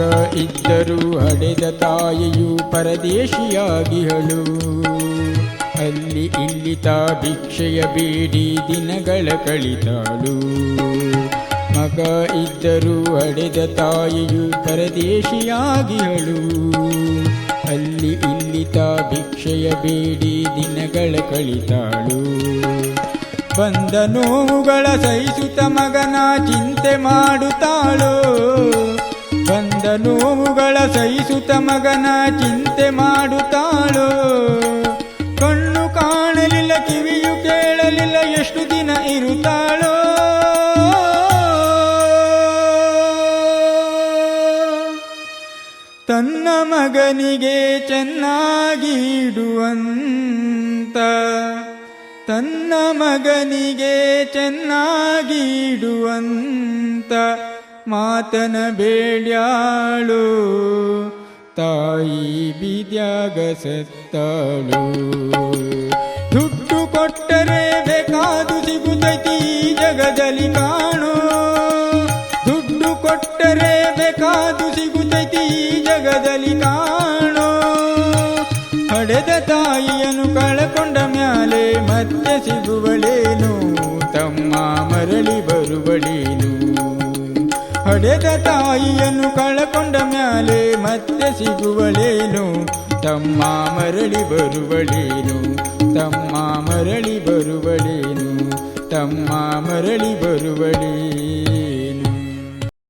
ಮಗ ಇದ್ದರೂ ಹಡೆದ ತಾಯಿಯು ಪರದೇಶಿಯಾಗಿಹಳು ಅಲ್ಲಿ ಇಲ್ಲಿ ತಾ ಭಿಕ್ಷೆಯ ಬೇಡಿ ದಿನಗಳ ಕಳಿತಾಳು ಮಗ ಇದ್ದರೂ ಹಡೆದ ತಾಯಿಯು ಪರದೇಶಿಯಾಗಿಹಳು ಅಲ್ಲಿ ಇಲ್ಲಿ ತಾ ಭಿಕ್ಷೆಯ ಬೇಡಿ ದಿನಗಳ ಕಳಿತಾಳು ಬಂದ ನೋವುಗಳ ಸಹಿಸುತ್ತ ಮಗನ ಚಿಂತೆ ಮಾಡುತ್ತಾಳೋ. ಮಗನ ಚಿಂತೆ ಮಾಡುತ್ತಾಳು? ಕಣ್ಣು ಕಾಣಲಿಲ್ಲ, ಕಿವಿಯು ಕೇಳಲಿಲ್ಲ, ಎಷ್ಟು ದಿನ ಇರುತ್ತಾಳೋ? ತನ್ನ ಮಗನಿಗೆ ಚೆನ್ನಾಗಿಡುವಂತ, ತನ್ನ ಮಗನಿಗೆ ಚೆನ್ನಾಗಿಡುವಂತ ಮಾತನ ಬೇಡ್ಯಾಳು? ತಾಯಿ ಬಿದ್ಯಾಗ ಸತ್ತಾಳು ದುಡ್ಡು ಕೊಟ್ಟರೆ ಬೇಕಾದು ಸಿಗುತ್ತೈತಿ ಜಗದಲ್ಲಿ ಕಾಣೋ. ದುಡ್ಡು ಕೊಟ್ಟರೆ ಬೇಕಾದು ಸಿಗುತ್ತೈತಿ ಜಗದಲ್ಲಿ ಕಾಣೋ. ಪಡೆದ ತಾಯಿಯನ್ನು ಕಳಕೊಂಡ ಮ್ಯಾಲೆ ಮತ್ತೆ ಸಿಗುವಳೇನು ಹಡೆದ ತಾಯಿಯನ್ನು ಕಳಕೊಂಡ ಮ್ಯಾಲೆ ಮತ್ತೆ ಸಿಗುವಳೇನು? ತಮ್ಮ ಮರಳಿ ಬರುವಳೇನು? ತಮ್ಮ ಮರಳಿ ಬರುವಳೇನು? ತಮ್ಮ ಮರಳಿ ಬರುವಳೇನು?